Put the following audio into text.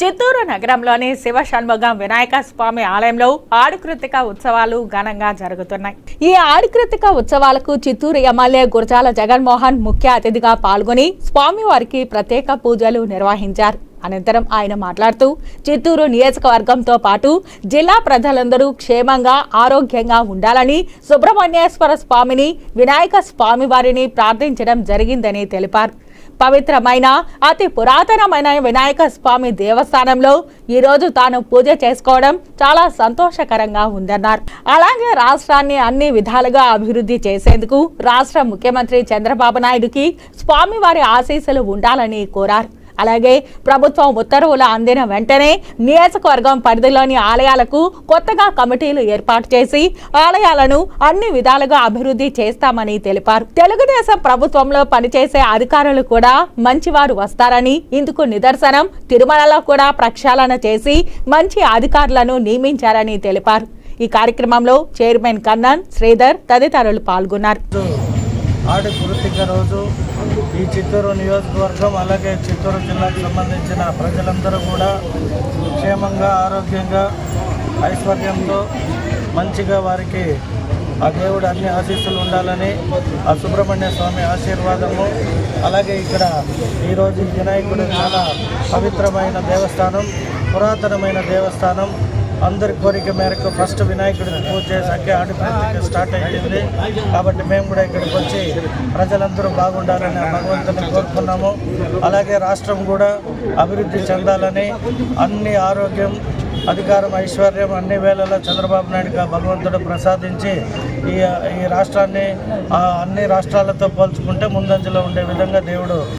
చిత్తూరు నగరంలోని శివ షణ్ముగం వినాయక స్వామి ఆలయంలో ఆడికృతిక ఉత్సవాలు ఘనంగా జరుగుతున్నాయి. ఈ ఆడికృతిక ఉత్సవాలకు చిత్తూరు ఎమ్మెల్యే గురజాల జగన్మోహన్ ముఖ్య అతిథిగా పాల్గొని స్వామివారికి ప్రత్యేక పూజలు నిర్వహించారు. అనంతరం ఆయన మాట్లాడుతూ చిత్తూరు నియోజకవర్గంతో పాటు జిల్లా ప్రజలందరూ క్షేమంగా ఆరోగ్యంగా ఉండాలని సుబ్రహ్మణ్యేశ్వర స్వామిని వినాయక స్వామి వారిని ప్రార్థించడం జరిగిందని తెలిపారు. పవిత్రమైన అతి పురాతనమైన వినాయక స్వామి దేవస్థానంలో ఈ రోజు తాను పూజ చేసుకోవడం చాలా సంతోషకరంగా ఉందన్నారు. అలాగే రాష్ట్రాన్ని అన్ని విధాలుగా అభివృద్ధి చేసేందుకు రాష్ట్ర ముఖ్యమంత్రి చంద్రబాబు నాయుడుకి స్వామివారి ఆశీస్సులు ఉండాలని కోరారు. అలాగే ప్రభుత్వం ఉత్తర్వులు అందిన వెంటనే నియోజకవర్గం పరిధిలోని ఆలయాలకు కొత్తగా కమిటీలు ఏర్పాటు చేసి ఆలయాలను అన్ని విధాలుగా అభివృద్ధి చేస్తామని తెలిపారు. తెలుగుదేశం ప్రభుత్వంలో పనిచేసే అధికారులు కూడా మంచివారు వస్తారని ఇందుకు నిదర్శనం తిరుమలలో కూడా ప్రక్షాళన చేసి మంచి అధికారులను నియమించారని తెలిపారు. ఈ కార్యక్రమంలో చైర్మన్ కన్నన్ శ్రీధర్ తదితరులు పాల్గొన్నారు. ఆడి కృతిక రోజు ఈ చిత్తూరు నియోజకవర్గం అలాగే చిత్తూరు జిల్లాకు సంబంధించిన ప్రజలందరూ కూడా క్షేమంగా ఆరోగ్యంగా ఐశ్వర్యంతో మంచిగా వారికి ఆ దేవుడు అన్ని ఆశీస్సులు ఉండాలని ఆ సుబ్రహ్మణ్య స్వామి ఆశీర్వాదము. అలాగే ఇక్కడ ఈరోజు వినాయకుడు చాలా పవిత్రమైన దేవస్థానం పురాతనమైన దేవస్థానం. అందరి కోరిక మేరకు ఫస్ట్ వినాయకుడికి పూజ చేసాకే ఆడి స్టార్ట్ అయింది కాబట్టి మేము కూడా ఇక్కడికి వచ్చి ప్రజలందరూ బాగుండాలని భగవంతుని కోరుకున్నాము. అలాగే రాష్ట్రం కూడా అభివృద్ధి చెందాలని అన్ని ఆరోగ్యం అధికారం ఐశ్వర్యం అన్ని వేళలా చంద్రబాబు నాయుడుగా భగవంతుడు ప్రసాదించి ఈ ఈ రాష్ట్రాన్ని అన్ని రాష్ట్రాలతో పోల్చుకుంటే ముందంజలో ఉండే విధంగా దేవుడు